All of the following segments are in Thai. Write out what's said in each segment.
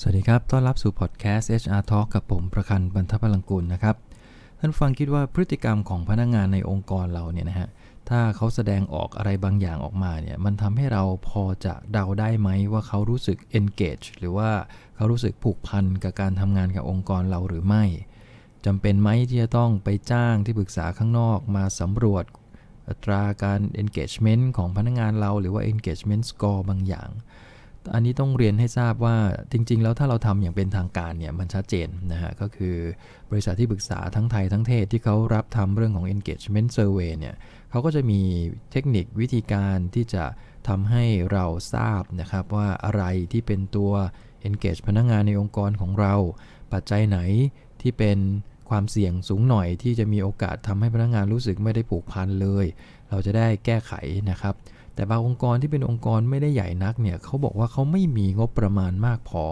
สวัสดีครับ ต้อนรับสู่พอดแคสต์ HR Talk กับผมประคันบรรทพลังกุลนะครับ ท่านฟังคิดว่าพฤติกรรมของพนักงงานในองค์กรเราเนี่ยนะฮะ ถ้าเขาแสดงออกอะไรบางอย่างออกมาเนี่ย มันทำให้เราพอจะเดาได้ไหมว่าเขารู้สึก engage หรือว่าเขารู้สึกผูกพันกับการทำงานกับองค์กรเราหรือไม่จำเป็นไหมที่จะต้องไปจ้างที่ปรึกษาข้างนอกมาสำรวจอัตราการ engagement ของพนักงานเราหรือว่า engagement score บางอย่าง อันนี้ต้องเรียนให้ทราบว่าจริง ๆ แล้วถ้าเราทำอย่างเป็นทางการเนี่ยมันชัดเจนนะฮะก็คือบริษัทที่ปรึกษาทั้งไทยทั้งเทศที่เขารับทำเรื่องของ engagement survey เนี่ยเขาก็จะมีเทคนิควิธีการที่จะทำให้เราทราบนะครับว่าอะไรที่เป็นตัว engage พนักงงานในองค์กรของเรา ปัจจัยไหนที่เป็นความเสี่ยงสูงหน่อยที่จะมีโอกาสทำให้พนักงงานรู้สึกไม่ได้ผูกพันเลย เราจะได้แก้ไขนะครับ แต่บางองค์กรที่เป็นองค์กรไม่ได้ใหญ่นักเนี่ยเขาบอกว่าเขาไม่มีงบประมาณมากพอ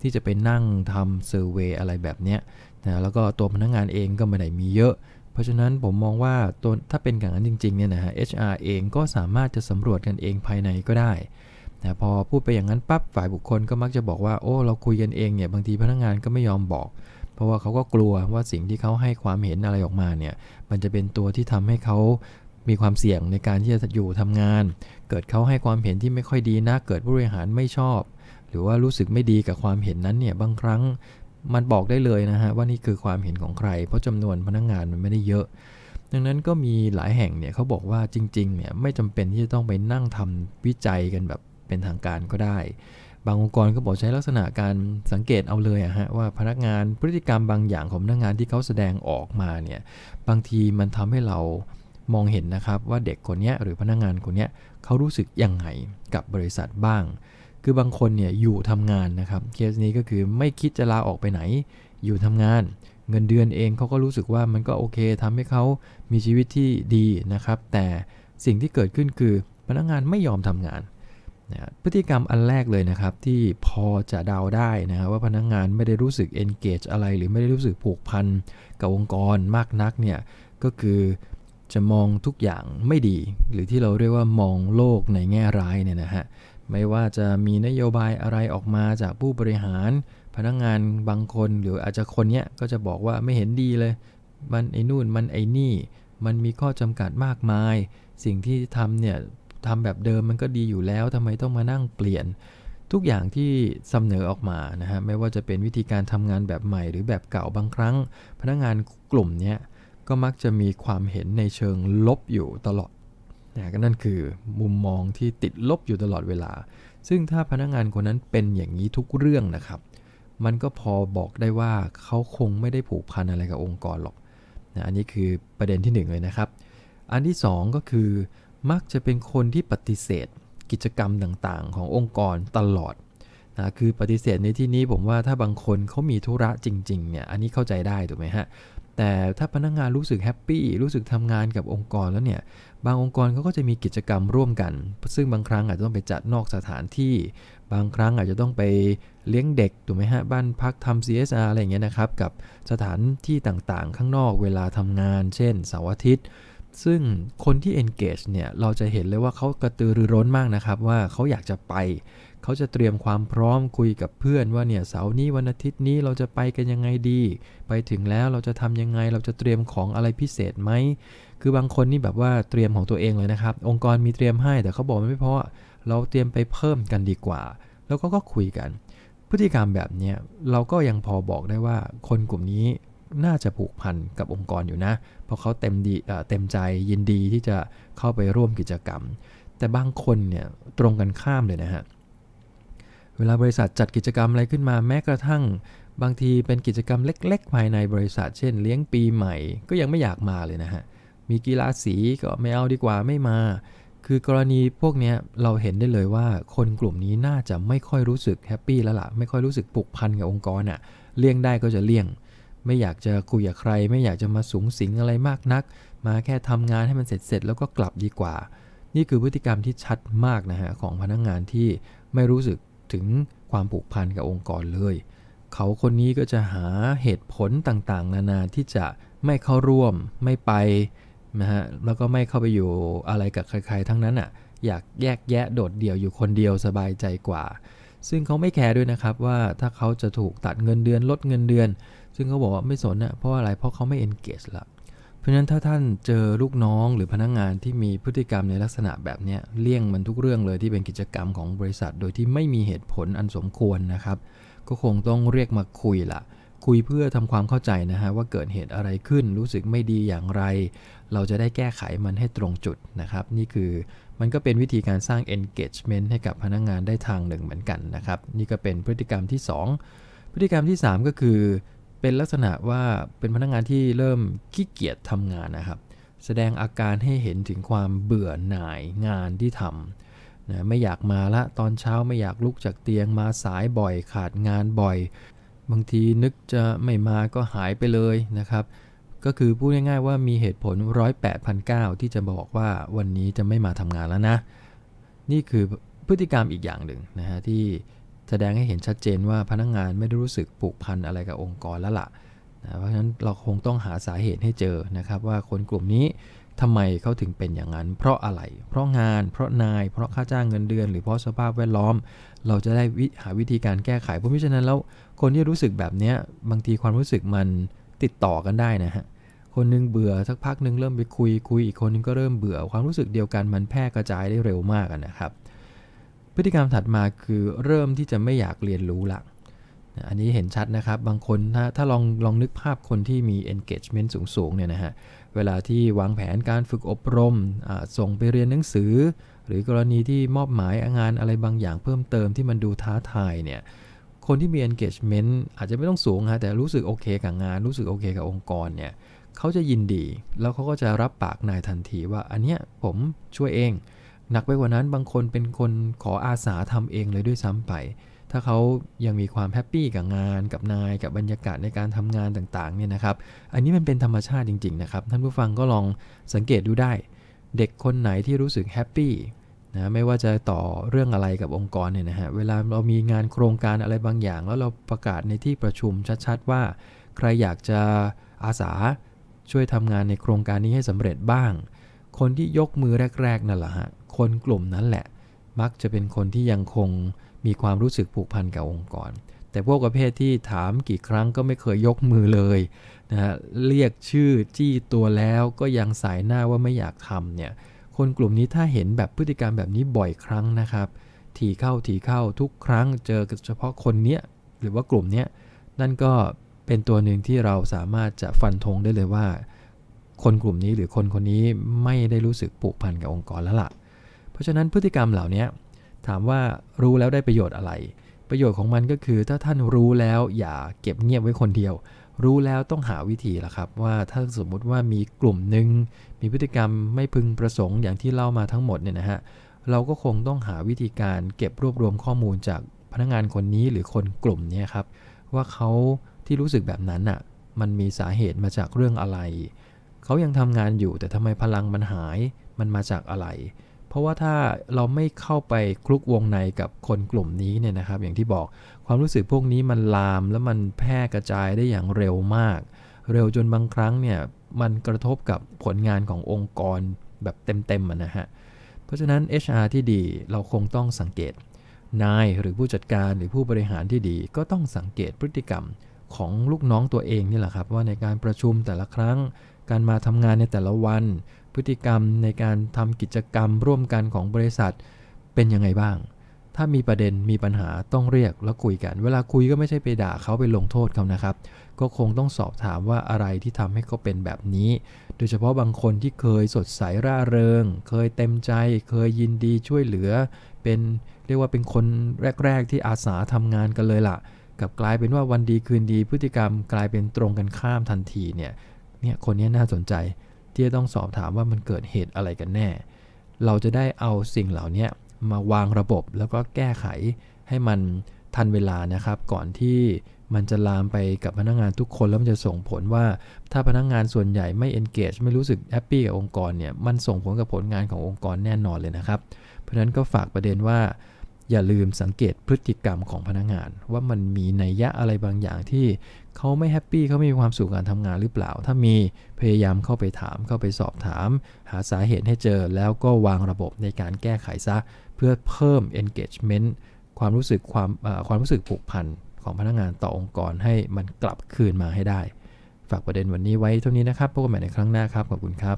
ที่จะไปนั่งทำเซอร์เวยอะไรแบบเนี้ยนะแล้วก็ตัวพนักงงานเองก็ไม่ได้มีเยอะ เพราะฉะนั้นผมมองว่าตัวถ้าเป็นอย่างนั้นจริงๆเนี่ยนะฮะ HR เองก็สามารถจะสำรวจกันเองภายในก็ได้แต่พอพูดไปอย่างนั้นปั๊บฝ่ายบุคคลก็มักจะบอกว่าโอ้เราคุยกันเองเนี่ยบางทีพนักงงานก็ไม่ยอมบอก เพราะว่าเขาก็กลัวว่าสิ่งที่เขาให้ความเห็นอะไรออกมาเนี่ยมันจะเป็นตัวที่ทำให้เขา มีความเสี่ยงในการที่จะอยู่ทำงาน เกิดเขาให้ความเห็นที่ไม่ค่อยดีนะเกิดผู้บริหารไม่ชอบ หรือว่ารู้สึกไม่ดีกับความเห็นนั้นเนี่ยบางครั้งมันบอกได้เลยนะฮะว่านี่คือความเห็นของใคร เพราะจำนวนพนักงงานมันไม่ได้เยอะ ดังนั้นก็มีหลายแห่งเนี่ยเขาบอกว่าจริงๆเนี่ยไม่จำเป็นที่จะต้องไปนั่งทำวิจัยกันแบบเป็นทางการก็ได้ บางองค์กรก็บอกใช้ลักษณะการสังเกตเอาเลยอะฮะว่าพนักงานพฤติกรรมบางอย่างของพนักงานที่เขาแสดงออกมาเนี่ยบางทีมันทำให้เรา มองเห็นนะครับว่าเด็กคนนี้หรือพนักงงานคนนี้เขารู้สึกยังไงกับบริษัทบ้าง คือบางคนเนี่ยอยู่ทำงานนะครับเคสนี้ก็คือไม่คิดจะลาออกไปไหน อยู่ทำงาน เงินเดือนเองเขาก็รู้สึกว่ามันก็โอเคทำให้เขามีชีวิตที่ดีนะครับ แต่สิ่งที่เกิดขึ้นคือพนักงงานไม่ยอมทำงานนะพฤติกรรมอันแรกเลยนะครับ ที่พอจะเดาได้นะครับว่าพนักงงานไม่ได้รู้สึก engage อะไร หรือไม่ได้รู้สึกผูกพันกับองค์กรมากนักเนี่ยก็คือ จะมองทุกอย่างไม่ดี หรือที่เราเรียกว่ามองโลกในแง่ร้ายเนี่ยนะฮะไม่ว่าจะมีนโยบายอะไรออกมาจากผู้บริหาร พนักงงานบางคนหรืออาจจะคนเนี้ยก็จะบอกว่าไม่เห็นดีเลย มันไอ้นู่นมันไอ้นี่ มันมีข้อจำกัดมากมาย สิ่งที่ทำเนี่ยทำแบบเดิมมันก็ดีอยู่แล้วทำไมต้องมานั่งเปลี่ยน ทุกอย่างที่เสนอออกมานะฮะไม่ว่าจะเป็นวิธีการทำงานแบบใหม่หรือแบบเก่าบางครั้ง พนักงานกลุ่มเนี้ย ก็มักจะมีความเห็นในเชิงลบอยู่ตลอดนะก็นั่นคือมุมมองที่ติดลบอยู่ตลอดเวลา ซึ่งถ้าพนักงานคนนั้นเป็นอย่างนี้ทุกเรื่องนะครับ มันก็พอบอกได้ว่าเขาคงไม่ได้ผูกพันอะไรกับองค์กรหรอกนะอันนี้คือประเด็นที่ 1 เลยนะครับ อันที่ 2 ก็คือ มักจะเป็นคนที่ปฏิเสธ กิจกรรมต่างๆ ขององค์กรตลอดนะคือปฏิเสธในที่นี้ผมว่าถ้าบางคนเขามีธุระจริงๆเนี่ยอันนี้เข้าใจได้ถูกไหมฮะ แต่ถ้าพนักงงานรู้สึกแฮปปี้รู้สึกทำงานกับองค์กรแล้วเนี่ยบางองค์กรเขาก็จะมีกิจกรรมร่วมกัน ซึ่งบางครั้งอาจจะต้องไปจัดนอกสถานที่ บางครั้งอาจจะต้องไปเลี้ยงเด็กถูกไหมฮะบ้านพักทำ CSR อะไรอย่างเงี้ยนะครับกับสถานที่ต่างๆ ข้างนอกเวลาทำงาน เช่นเสาร์อาทิตย์ซึ่งคนที่ engage เนี่ยเราจะเห็นเลยว่าเขากระตือรือร้นมากนะครับว่าเขาอยากจะไป เขาจะเตรียมความพร้อมคุยกับเพื่อนว่าเนี่ยเสาร์นี้วันอาทิตย์นี้เราจะไปกันยังไงดี ไปถึงแล้วเราจะทำยังไงเราจะเตรียมของอะไรพิเศษไหมคือบางคนนี่แบบว่าเตรียมของตัวเองเลยนะครับ องค์กรมีเตรียมให้แต่เขาบอกไม่พอเราเตรียมไปเพิ่มกันดีกว่า แล้วก็ก็คุยกัน พฤติกรรมแบบนี้เราก็ยังพอบอกได้ว่าคนกลุ่มนี้น่าจะผูกพันกับองค์กรอยู่นะ เพราะเขาเต็มดีเต็มใจยินดีที่จะเข้าไปร่วมกิจกรรม แต่บางคนเนี่ยตรงกันข้ามเลยนะฮะเเวลาบริษัทจัดกิจกรรมอะไรขึ้นมาแม้กระทั่ง บางทีเป็นกิจกรรมเล็ก ๆ ภายในบริษัท เช่น เลี้ยงปีใหม่ ก็ยังไม่อยากมาเลยนะฮะ มีกีฬาสีก็ไม่เอาดีกว่าไม่มา คือกรณีพวกนี้เราเห็นได้เลยว่าคนกลุ่มนี้น่าจะไม่ค่อยรู้สึกแฮปปี้แล้วละ่ะ ไม่ค่อยรู้สึกผูกพันกับองค์กรอะ่ะ เลี่ยงได้ก็จะเลี่ยง ไม่อยากจะคุยกับใคร ไม่อยากจะมาสูงสิงอะไรมากนัก มาแค่ทำงานให้มันเสร็จๆแล้วก็กลับดีกว่า นี่คือพฤติกรรมที่ชัดมากนะฮะของพนักงงานที่ไม่รู้สึก ถึงความผูกพันกับองค์กรเลย เขาคนนี้ก็จะหาเหตุผลต่างๆ นานาที่จะไม่เข้าร่วมไม่ไปนะฮะแล้วก็ไม่เข้าไปอยู่อะไรกับใครๆ ทั้งนั้นอะอยากแยกแยะโดดเดี่ยวอยู่คนเดียวสบายใจกว่า ซึ่งเขาไม่แคร์ด้วยนะครับว่าถ้าเขาจะถูกตัดเงินเดือนลดเงินเดือน ซึ่งเขาบอกว่าไม่สนนะเพราะอะไรเพราะเขาไม่ engage ละ เพราะฉะนั้นถ้าท่านเจอลูกน้องหรือพนักงงานที่มีพฤติกรรมในลักษณะแบบนี้เลี่ยงมันทุกเรื่องเลยที่เป็นกิจกรรมของบริษัท โดยที่ไม่มีเหตุผลอันสมควรนะครับ ก็คงต้องเรียกมาคุยละคุยเพื่อทำความเข้าใจนะฮะว่าเกิดเหตุอะไรขึ้นรู้สึกไม่ดีอย่างไร เราจะได้แก้ไขมันให้ตรงจุดนะครับ นี่คือมันก็เป็นวิธีการสร้าง engagement ให้กับพนักงงานได้ทางหนึ่งเหมือนกันนะครับ นี่ก็เป็นพฤติกรรมที่ 2 พฤติกรรมที่ 3 ก็คือ เป็นลักษณะว่าเป็นพนักงงานที่เริ่มขี้เกียจทำงานนะครับ แสดงอาการให้เห็นถึงความเบื่อหน่ายงานที่ทำนะไม่อยากมาละตอนเช้าไม่อยากลุกจากเตียงมาสายบ่อยขาดงานบ่อย บางทีนึกจะไม่มาก็หายไปเลยนะครับ ก็คือพูดง่ายๆว่ามีเหตุผลร้อยแปดพันเที่จะบอกว่าวันนี้จะไม่มาทำงานแล้วนะ นี่คือพฤติกรรมอีกอย่างหนึ่งนะฮะที่ แสดงให้เห็นชัดเจนว่าพนักงงานไม่ได้รู้สึกผูกพันอะไรกับองค์กรแล้วล่ะนะเพราะฉะนั้นเราคงต้องหาสาเหตุให้เจอนะครับว่าคนกลุ่มนี้ทำไมเขาถึงเป็นอย่างนั้น เพราะอะไร เพราะงาน เพราะนาย เพราะค่าจ้างเงินเดือน หรือเพราะสภาพแวดล้อม เราจะได้หาวิธีการแก้ไข เพราะฉะนั้นแล้วคนที่รู้สึกแบบนี้บางทีความรู้สึกมันติดต่อกันได้นะฮะ คนนึงเบื่อสักพักนึงเริ่มไปคุยคุยอีกคนนึงก็เริ่มเบื่อความรู้สึกเดียวกันมันแพร่กระจายได้เร็วมากนะครับ พฤติกรรมถัดมาคือเริ่มที่จะไม่อยากเรียนรู้ละอันนี้เห็นชัดนะครับ บางคนถ้าถ้าลองลองนึกภาพคนที่มี engagement สูงๆเนี่ยนะฮะ เวลาที่วางแผนการฝึกอบรม ส่งไปเรียนหนังสือ หรือกรณีที่มอบหมายงานอะไรบางอย่างเพิ่มเติมที่มันดูท้าทายเนี่ย คนที่มี engagement อาจจะไม่ต้องสูงฮะ แต่รู้สึกโอเคกับงาน รู้สึกโอเคกับองค์กรเนี่ย เขาจะยินดี แล้วเขาก็จะรับปากนายทันทีว่าอันเนี้ยผมช่วยเอง หนักไปกว่านั้นบางคนเป็นคนขออาสาทำเองเลยด้วยซ้ำไป ถ้าเขายังมีความแฮปปี้กับงานกับนายกับบรรยากาศในการทำงานต่างๆเนี่ยนะครับ อันนี้มันเป็นธรรมชาติจริง ๆ นะครับ ท่านผู้ฟังก็ลองสังเกตดูได้ เด็กคนไหนที่รู้สึกแฮปปี้นะไม่ว่าจะต่อเรื่องอะไรกับองค์กรเนี่ยนะฮะเวลาเรามีงานโครงการอะไรบางอย่าง แล้วเราประกาศในที่ประชุมชัดๆ ว่า ใครอยากจะอาสาช่วยทำงานในโครงการนี้ให้สำเร็จบ้าง คนที่ยกมือแรก ๆ นั่นแหละฮะ คนกลุ่มนั้นแหละ มักจะเป็นคนที่ยังคงมีความรู้สึกผูกพันกับองค์กร แต่พวกประเภทที่ถามกี่ครั้งก็ไม่เคยยกมือเลยนะฮะเรียกชื่อจี้ตัวแล้วก็ยังสายหน้าว่าไม่อยากทำเนี่ยคนกลุ่มนี้ถ้าเห็นแบบพฤติกรรมแบบนี้บ่อยครั้งนะครับทีเข้าทีเข้าทุกครั้งเจอเฉพาะคนเนี้ยหรือว่ากลุ่มเนี้ยนั่นก็เป็นตัวหนึ่งที่เราสามารถจะฟันธงได้เลยว่า คนกลุ่มนี้หรือคนคนนี้ไม่ได้รู้สึกผูกพันกับองค์กรแล้วละ่ะ ราะฉะนั้นพฤติกรรมเหล่านี้ถามว่ารู้แล้วได้ประโยชน์อะไร ประโยชน์ของมันก็คือถ้าท่านรู้แล้วอย่าเก็บเงียบไว้คนเดียว รู้แล้วต้องหาวิธีละครับ ว่าถ้าสมมุติว่ามีกลุ่มหนึ่งมีพฤติกรรมไม่พึงประสงค์อย่างที่เล่ามาทั้งหมดเนี่ยนะฮะเราก็คงต้องหาวิธีการเก็บรวบรวมข้อมูลจากพนักงานคนนี้หรือคนกลุ่มนี้ครับว่าเขาที่รู้สึกแบบนั้นน่ะมันมีสาเหตุมาจากเรื่องอะไร เขายังทำงานอยู่แต่ทำไมพลังมันหายมันมาจากอะไร เพราะว่าถ้าเราไม่เข้าไปคลุกวงในกับคนกลุ่มนี้เนี่ยนะครับ อย่างที่บอกความรู้สึกพวกนี้มันลามแล้วมันแพร่กระจายได้อย่างเร็วมาก เร็วจนบางครั้งเนี่ยมันกระทบกับผลงานขององค์กรแบบเต็มๆนะฮะเพราะฉะนั้น HR ที่ดีเราคงต้องสังเกตนายหรือผู้จัดการหรือผู้บริหารที่ดี ก็ต้องสังเกตพฤติกรรมของลูกน้องตัวเองนี่แหละครับ ว่าในการประชุมแต่ละครั้ง การมาทำงานในแต่ละวัน พฤติกรรมในการทำกิจกรรมร่วมกันของบริษัทเป็นยังไงบ้าง ถ้ามีประเด็นมีปัญหาต้องเรียกแล้วคุยกัน เวลาคุยก็ไม่ใช่ไปด่าเขาไปลงโทษเขานะครับ ก็คงต้องสอบถามว่าอะไรที่ทำให้เขาเป็นแบบนี้ โดยเฉพาะบางคนที่เคยสดใสร่าเริง เคยเต็มใจ เคยยินดีช่วยเหลือ เป็นเรียกว่าเป็นคนแรก ๆ ที่อาสาทำงานกันเลยล่ะกับกลายเป็นว่าวันดีคืนดีพฤติกรรมกลายเป็นตรงกันข้ามทันทีเนี่ยเนี่ยคนนี้น่าสนใจ ที่จะต้องสอบถามว่ามันเกิดเหตุอะไรกันแน่ เราจะได้เอาสิ่งเหล่านี้มาวางระบบแล้วก็แก้ไขให้มันทันเวลานะครับ ก่อนที่มันจะลามไปกับพนักงงานทุกคนแล้วมันจะส่งผลว่าถ้าพนักงงานส่วนใหญ่ไม่ engage ไม่รู้สึกแฮปปี้กับองค์กรเนี่ยมันส่งผลกับผลงานขององค์กรแน่นอนเลยนะครับ เพราะฉะนั้นก็ฝากประเด็นว่า อย่าลืมสังเกตพฤติกรรมของพนักงาน ว่ามันมีนัยยะอะไรบางอย่างที่เขาไม่แฮปปี้เขาไม่มีความสุขการทำงานหรือเปล่า ถ้ามีพยายามเข้าไปถามเข้าไปสอบถาม หาสาเหตุให้เจอ แล้วก็วางระบบในการแก้ไขซะ เพื่อเพิ่ม engagement ความรู้สึกความความรู้สึกผูกพันของพนักงานต่อองค์กรให้มันกลับคืนมาให้ได้ ฝากประเด็นวันนี้ไว้เท่านี้นะครับพบกันใหม่ในครั้งหน้าครับขอบคุณครับ